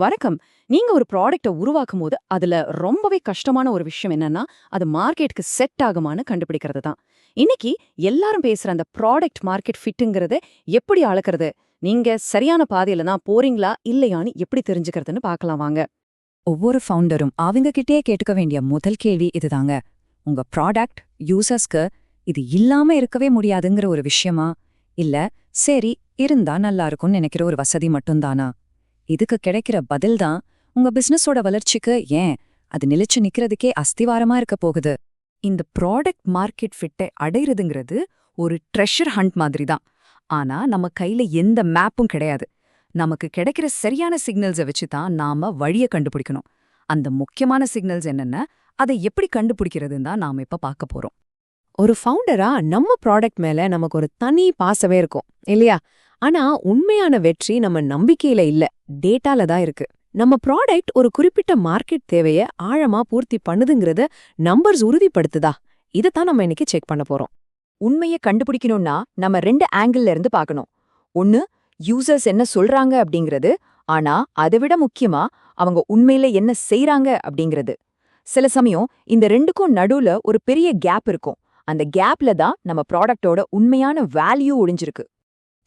வணக்கம். நீங்க ஒரு ப்ராடக்ட்டை உருவாக்கும் போது அதுல ரொம்பவே கஷ்டமான ஒரு விஷயம் என்னன்னா அது மார்க்கெட்டுக்கு செட் ஆகுமான்னு கண்டுபிடிக்கிறது தான் இன்னைக்கு எல்லாரும் பேசுற அந்த ப்ராடக்ட் மார்க்கெட் ஃபிட்டுங்கிறத எப்படி அளக்கிறது? நீங்க சரியான பாதையில தான் போறீங்களா? இல்லையான்னு எப்படி தெரிஞ்சுக்கிறதுன்னு பார்க்கலாம் வாங்க. ஒவ்வொரு ஃபவுண்டரும் அவங்க கிட்டே கேட்டுக்க வேண்டிய முதல் கேள்வி இதுதாங்க. உங்க ப்ராடக்ட் யூசர்ஸ்க்கு இது இல்லாம இருக்கவே முடியாதுங்கிற ஒரு விஷயமா? இல்ல சரி இருந்தா நல்லா இருக்கும்னு நினைக்கிற ஒரு வசதி மட்டும்தானா? இதுக்கு கிடைக்கிற பதில் தான் உங்க பிசினஸோட வளர்ச்சிக்கு ஏன் அது நிலைச்சு நிக்கிறதுக்கே அஸ்திவாரமா இருக்க போகுது. இந்த ப்ராடக்ட் மார்க்கெட் ஃபிட்டை அடையிறதுங்கிறது ஒரு ட்ரெஷர் ஹண்ட் மாதிரி தான். ஆனா நம்ம கையில எந்த மேப்பும் கிடையாது. நமக்கு கிடைக்கிற சரியான சிக்னல்ஸை வச்சு தான் நாம வழிய கண்டுபிடிக்கணும். அந்த முக்கியமான சிக்னல்ஸ் என்னென்ன அதை எப்படி கண்டுபிடிக்கிறதுன்னு தான் நாம இப்ப பார்க்க போறோம். ஒரு ஃபவுண்டரா நம்ம ப்ராடக்ட் மேல நமக்கு ஒரு தனி பாசவே இருக்கும் இல்லையா? ஆனா உண்மையான வெற்றி நம்ம நம்பிக்கையில இல்ல. டேட்டால தான் இருக்கு. நம்ம ப்ராடக்ட் ஒரு குறிப்பிட்ட மார்க்கெட் தேவைய ஆழமா பூர்த்தி பண்ணுதுங்கிறத நம்பர்ஸ் உறுதிப்படுத்துதா? இதைத்தான் நம்ம இன்னைக்கு செக் பண்ண போறோம். உண்மையை கண்டுபிடிக்கணும்னா நம்ம ரெண்டு ஆங்கிள் இருந்து பார்க்கணும். ஒன்னு யூசர்ஸ் என்ன சொல்றாங்க அப்படிங்கிறது. ஆனா அதை விட முக்கியமா அவங்க உண்மையில என்ன செய்யறாங்க அப்படிங்கிறது. சில சமயம் இந்த ரெண்டுக்கும் நடுவுல ஒரு பெரிய கேப் இருக்கும். அந்த கேப்ல தான் நம்ம ப்ராடக்டோட உண்மையான வேல்யூ ஒழிஞ்சிருக்கு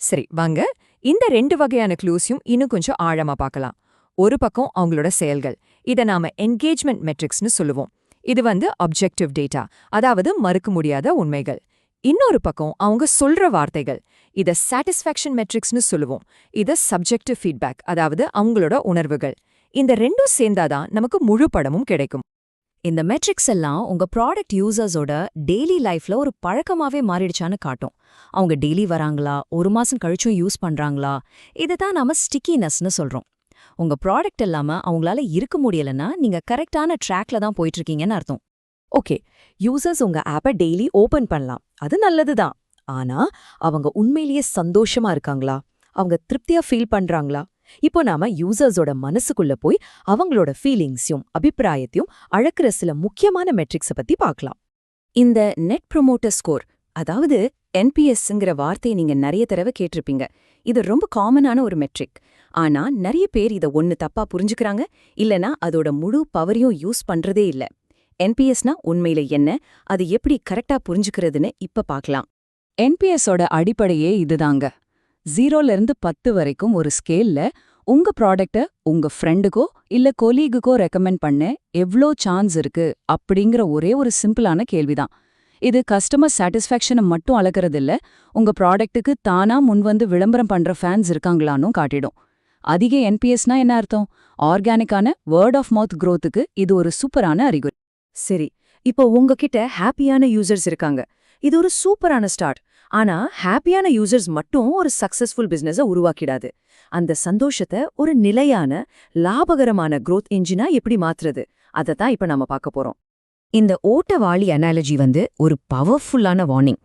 சரி வாங்க. இந்த ரெண்டு வகையான க்ளூஸையும் இன்னும் கொஞ்சம் ஆழமா பார்க்கலாம். ஒரு பக்கம் அவங்களோட செயல்கள். இதை நாம என்கேஜ்மெண்ட் மெட்ரிக்ஸ்னு சொல்லுவோம். இது வந்து அப்ஜெக்டிவ் டேட்டா அதாவது மறுக்க முடியாத உண்மைகள். இன்னொரு பக்கம் அவங்க சொல்ற வார்த்தைகள். இத சாட்டிஸ்ஃபேக்ஷன் மெட்ரிக்ஸ்னு சொல்லுவோம். இத சப்ஜெக்டிவ் ஃபீட்பேக் அதாவது அவங்களோட உணர்வுகள். இந்த ரெண்டும் சேர்ந்தாதான் நமக்கு முழு படமும் கிடைக்கும். இந்த மெட்ரிக்ஸ் எல்லாம் உங்க ப்ராடக்ட் யூசர்ஸோட டெய்லி லைஃப்ல ஒரு பழக்கமாவே மாறிடுச்சான்னு காட்டும். அவங்க டெய்லி வராங்களா? ஒரு மாசம் கழிச்சும் யூஸ் பண்றாங்களா? இதை தான் நாம ஸ்டிக்கினஸ்னு சொல்றோம். உங்க ப்ராடக்ட் இல்லாம அவங்களால இருக்க முடியலன்னா நீங்க கரெக்டான ட்ராக்ல தான் போயிட்டு இருக்கீங்கன்னு அர்த்தம். ஓகே யூசர்ஸ் உங்க ஆப்பை டெய்லி ஓபன் பண்ணலாம். அது நல்லதுதான். ஆனா அவங்க உண்மையிலேயே சந்தோஷமா இருக்காங்களா? அவங்க திருப்தியா ஃபீல் பண்றாங்களா? இப்போ நாம யூசர்ஸோட மனசுக்குள்ள போய் அவங்களோட ஃபீலிங்ஸையும் அபிப்பிராயத்தையும் அழக்கிற சில முக்கியமான மெட்ரிக்ஸ பத்தி பார்க்கலாம். இந்த நெட் ப்ரொமோட்டர் ஸ்கோர் அதாவது என்பிஎஸ்ங்கிற வார்த்தையை நீங்க நிறைய தடவை கேட்டிருப்பீங்க. இது ரொம்ப காமனான ஒரு மெட்ரிக் ஆனா நிறைய பேர் இத ஒன்னு தப்பா புரிஞ்சுக்கிறாங்க. இல்லனா அதோட முழு பவரையும் யூஸ் பண்றதே இல்ல. என்பிஎஸ்னா உண்மையில என்ன? அது எப்படி கரெக்டா புரிஞ்சுக்கிறதுன்னு இப்ப பார்க்கலாம். என்பிஎஸோட அடிப்படையே இதுதாங்க. ஜீரோல இருந்து பத்து வரைக்கும் ஒரு ஸ்கேல்ல உங்க ப்ராடக்டை உங்க ஃப்ரெண்டுக்கோ இல்ல கொலீகுக்கோ ரெக்கமெண்ட் பண்ண எவ்ளோ சான்ஸ் இருக்கு அப்படிங்கிற ஒரே ஒரு சிம்பிளான கேள்விதான். இது கஸ்டமர் சாட்டிஸ்ஃபேக்ஷனை மட்டும் அளக்கிறதில்ல உங்க ப்ராடக்ட்டுக்கு தானா முன்வந்து விளம்பரம் பண்ற ஃபேன்ஸ் இருக்காங்களானும் காட்டிடும். அதிக என்பிஎஸ்னா என்ன அர்த்தம்? ஆர்கானிக்கான வேர்ட் ஆஃப் மவுத் க்ரோத்துக்கு இது ஒரு சூப்பரான அறிகுறி. சரி இப்போ உங்ககிட்ட ஹாப்பியான யூசர்ஸ் இருக்காங்க. இது ஒரு சூப்பரான ஸ்டார்ட் ஆனா ஹாப்பியான யூசர்ஸ் மட்டும் ஒரு சக்சஸ்ஃபுல் பிசினஸ உருவாக்கிடாது. அந்த சந்தோஷத்தை ஒரு நிலையான லாபகரமான க்ரோத் என்ஜினா எப்படி மாத்துறது? அதை தான் இப்ப நாம பார்க்க போறோம். இந்த ஓட்டவாளி அனாலஜி வந்து ஒரு பவர்ஃபுல்லான வார்னிங்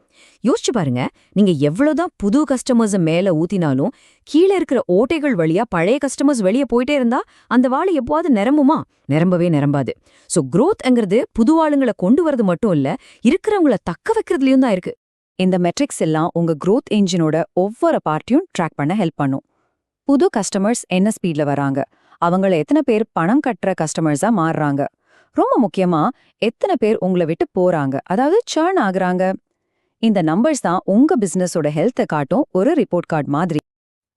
யோசிச்சு பாருங்க நீங்க எவ்வளவுதான் புது கஸ்டமர்ஸ மேல ஊத்தினாலும் கீழே இருக்கிற ஓட்டைகள் வழியா பழைய கஸ்டமர்ஸ் வெளியே போயிட்டே இருந்தா அந்த வாளி எப்போவாது நிரம்புமா? நிரம்பவே நிரம்பாது. சோ growthங்கிறது புது ஆளுங்களை கொண்டு வரது மட்டும் இல்ல இருக்கிறவங்கள தக்க வைக்கிறதுலயும் தான் இருக்கு. இந்த மெட்ரிக்ஸ் எல்லாம் உங்க க்ரோத் என்ஜினோட ஒவ்வொரு பார்ட்டியும் ட்ராக் பண்ண ஹெல்ப் பண்ணும். புது கஸ்டமர்ஸ் என்ன ஸ்பீட்ல வராங்க? அவங்கள எத்தனை பேர் பணம் கட்டுற கஸ்டமர்ஸா மாறுறாங்க? ரொம்ப முக்கியமா எத்தனை பேர் உங்களை விட்டு போறாங்க? அதாவது சேர்ன் ஆகுறாங்க. இந்த நம்பர்ஸ் தான் உங்க பிசினஸோட ஹெல்த்தை காட்டும் ஒரு ரிப்போர்ட் கார்டு மாதிரி.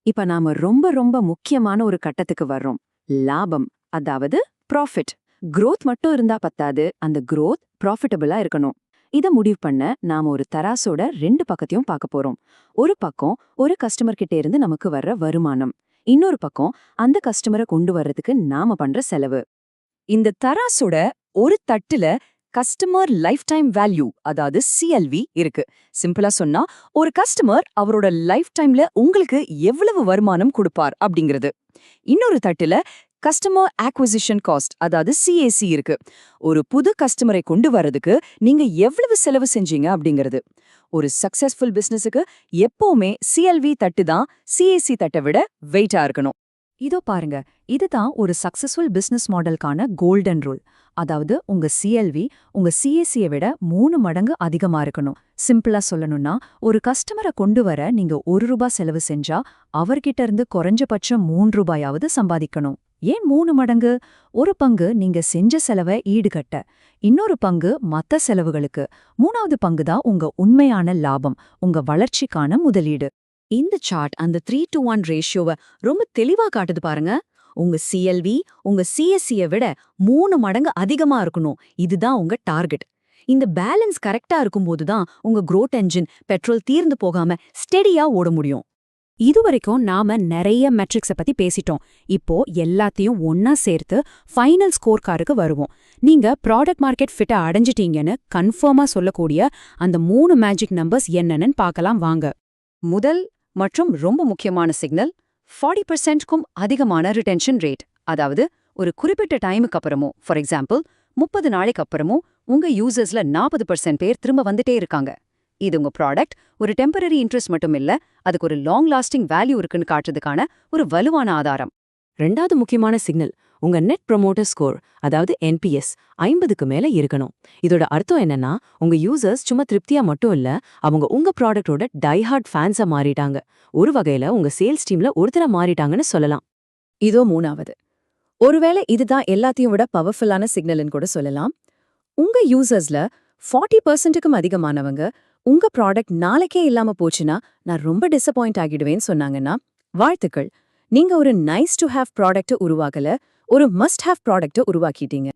இப்ப நாம ரொம்ப ரொம்ப முக்கியமான ஒரு கட்டத்துக்கு வர்றோம். லாபம் அதாவது ப்ராஃபிட் க்ரோத் மட்டும் இருந்தா பத்தாது. அந்த க்ரோத் ப்ராஃபிட்டபிளா இருக்கணும். இத முடிவு பண்ண நாம ஒரு தராசோட ரெண்டு பக்கத்தையும் பார்க்க போறோம். ஒரு பக்கம் ஒரு கஸ்டமர் கிட்ட இருந்து நமக்கு வர்ற வருமானம். இன்னொரு பக்கம் அந்த கஸ்டமரை கொண்டு வர்றதுக்கு நாம பண்ற செலவு. இந்த தராசோட ஒரு தட்டுல கஸ்டமர் லைஃப் டைம் வேல்யூ அதாவது சிஎல்வி இருக்கு. சிம்பிளா சொன்னா ஒரு கஸ்டமர் அவரோட லைஃப் டைம்ல உங்களுக்கு எவ்வளவு வருமானம் கொடுப்பார் அப்படிங்கிறது. இன்னொரு தட்டுல கஸ்டமர் ஆக்விசிஷன் காஸ்ட் அதாவது சிஏசி இருக்கு. ஒரு புது கஸ்டமரை கொண்டு வரதுக்கு நீங்க எவ்வளவு செலவு செஞ்சீங்க அப்படிங்கிறது. ஒரு சக்சஸ்ஃபுல் பிசினஸுக்கு எப்பவுமே சிஎல்வி தட்டு தான் சிஏசி தட்டை விட வெயிட்டா இருக்கணும். இதோ பாருங்க இதுதான் ஒரு சக்சஸ்ஃபுல் பிசினஸ் மாடலுக்கான கோல்டன் ரூல் அதாவது உங்க சிஎல்வி உங்க சிஏசியை விட மூணு மடங்கு அதிகமா இருக்கணும். சிம்பிளா சொல்லணும்னா ஒரு கஸ்டமரை கொண்டு வர நீங்க ஒரு ரூபாய் செலவு செஞ்சா அவர்கிட்ட இருந்து குறைஞ்சபட்சம் மூன்று ரூபாயாவது சம்பாதிக்கணும். ஏன் மூணு மடங்கு? ஒரு பங்கு நீங்க செஞ்ச செலவை ஈடுகட்ட இன்னொரு பங்கு மத்த செலவுகளுக்கு. மூணாவது பங்கு தான் உங்க உண்மையான லாபம் உங்க வளர்ச்சிக்கான முதலீடு. இந்த சார்ட் அந்த த்ரீ டு ஒன் ரேஷியோவை ரொம்ப தெளிவா காட்டுது பாருங்க. உங்க சிஎல்வி உங்க சிஎஸ்சிய விட மூணு மடங்கு அதிகமா இருக்கணும். இதுதான் உங்க டார்கெட் இந்த பேலன்ஸ் கரெக்டா இருக்கும்போது தான் உங்க growth என்ஜின் பெட்ரோல் தீர்ந்து போகாம ஸ்டெடியா ஓட முடியும். இதுவரைக்கும் நாம நிறைய மெட்ரிக்ஸ பத்தி பேசிட்டோம். இப்போ எல்லாத்தையும் ஒன்னா சேர்த்து ஃபைனல் ஸ்கோர் காருக்கு வருவோம். நீங்க ப்ராடக்ட் மார்க்கெட் ஃபிட்ட அடைஞ்சிட்டீங்கன்னு கன்ஃபார்மா சொல்லக்கூடிய அந்த மூணு மேஜிக் நம்பர்ஸ் என்னன்னு பார்க்கலாம் வாங்க. முதல் மற்றும் ரொம்ப முக்கியமான சிக்னல் ஃபார்ட்டி பர்சன்ட்க்கும் அதிகமான ரிட்டென்ஷன் ரேட் அதாவது ஒரு குறிப்பிட்ட டைமுக்கு அப்புறமும் ஃபார் எக்ஸாம்பிள் முப்பது நாளைக்கு அப்புறமும் உங்க யூசர்ஸ்ல நாற்பது பர்சன்ட் பேர் திரும்ப வந்துட்டே இருக்காங்க. இது உங்க ப்ராடக்ட் ஒரு டெம்பரரி இன்ட்ரெஸ்ட் மட்டும் இல்ல அதுக்கு ஒரு லாங் லாஸ்டிங் வேல்யூ இருக்குன்னு காட்டுறதுக்கான ஒரு வலுவான ஆதாரம். ரெண்டாவது முக்கியமான சிக்னல் உங்க நெட் ப்ரொமோட்டர் ஸ்கோர் அதாவது என்பிஎஸ் ஐம்பதுக்கு மேல இருக்கணும். இதோட அர்த்தம் என்னன்னா உங்க யூசர்ஸ் சும்மா திருப்தியா மட்டும் இல்ல அவங்க உங்க ப்ராடக்டோட டைஹார்ட் ஃபேன்ஸா மாறிட்டாங்க. ஒரு வகையில உங்க சேல்ஸ் டீம்ல ஒருத்தரா மாறிட்டாங்கன்னு சொல்லலாம். இதோ மூணாவது. ஒருவேளை இதுதான் எல்லாத்தையும் விட பவர்ஃபுல்லான சிக்னல்னு கூட சொல்லலாம். உங்க யூசர்ஸ்ல ஃபார்ட்டி பர்சன்ட்டுக்கும் அதிகமானவங்க உங்க ப்ராடக்ட் நாளைக்கே இல்லாம போச்சுன்னா நான் ரொம்ப டிசப்பாயிண்ட் ஆகிடுவேன்னு சொன்னாங்கன்னா வாழ்த்துக்கள். நீங்க ஒரு நைஸ் டு ஹேவ் ப்ராடக்ட்டை உருவாக்கல ஒரு மஸ்ட் ஹேவ் ப்ராடக்ட்டை உருவாக்கிட்டீங்க.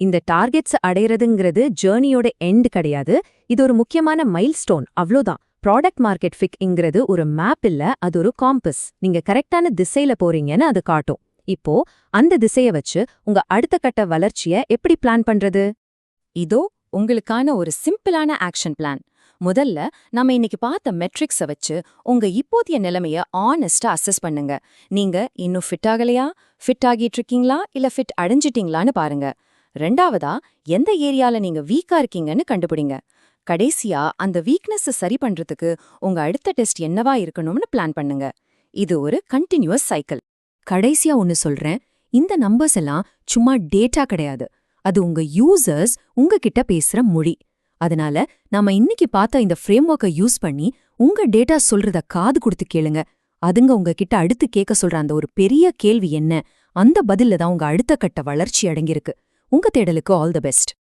இந்த டார்கெட்ஸ் அடையிறதுங்கிறது ஜேர்னியோட எண்ட் கிடையாது. இது ஒரு முக்கியமான மைல்ஸ்டோன் அவ்வளோதான். ப்ராடக்ட் மார்க்கெட் ஃபிக்ங்கிறது ஒரு மேப் இல்ல அது ஒரு காம்பஸ் நீங்க கரெக்டான திசையில போறீங்கன்னு அது காட்டும். இப்போ அந்த திசைய வச்சு உங்க அடுத்த கட்ட வளர்ச்சிய எப்படி பிளான் பண்றது? இதோ உங்களுக்கான ஒரு சிம்பிளான ஆக்ஷன் பிளான் முதல்ல நம்ம இன்னைக்கு பார்த்த மெட்ரிக்ஸை வச்சு உங்க இப்போதைய நிலைமைய ஆனஸ்டா அசஸ் பண்ணுங்க. நீங்க இன்னும் ஃபிட் ஆகலையா? ஃபிட் ஆகிட்டு இருக்கீங்களா? இல்ல ஃபிட் அடைஞ்சிட்டீங்களான்னு பாருங்க. ரெண்டாவதா எந்த ஏரியால நீங்க வீக்கா இருக்கீங்கன்னு கண்டுபிடிங்க. கடைசியா அந்த வீக்னஸ் சரி பண்றதுக்கு உங்க அடுத்த டெஸ்ட் என்னவா இருக்கணும்னு பிளான் பண்ணுங்க. இது ஒரு கண்டினியூஸ் சைக்கிள் கடைசியா ஒன்னு சொல்றேன். இந்த நம்பர்ஸ் எல்லாம் சும்மா டேட்டா கிடையாது. அது உங்க யூசர்ஸ் உங்ககிட்ட பேசுற மொழி. அதனால நாம இன்னைக்கு பார்த்த இந்த ஃப்ரேம்வொர்க்கை யூஸ் பண்ணி உங்க டேட்டா சொல்றத காது கொடுத்து கேளுங்க. அதுங்க உங்ககிட்ட அடுத்து கேட்க சொல்ற அந்த ஒரு பெரிய கேள்வி என்ன? அந்த பதில்ல தான் உங்க அடுத்த கட்ட வளர்ச்சி அடங்கியிருக்கு. உங்க தேடலுக்கு ஆல் த பெஸ்ட்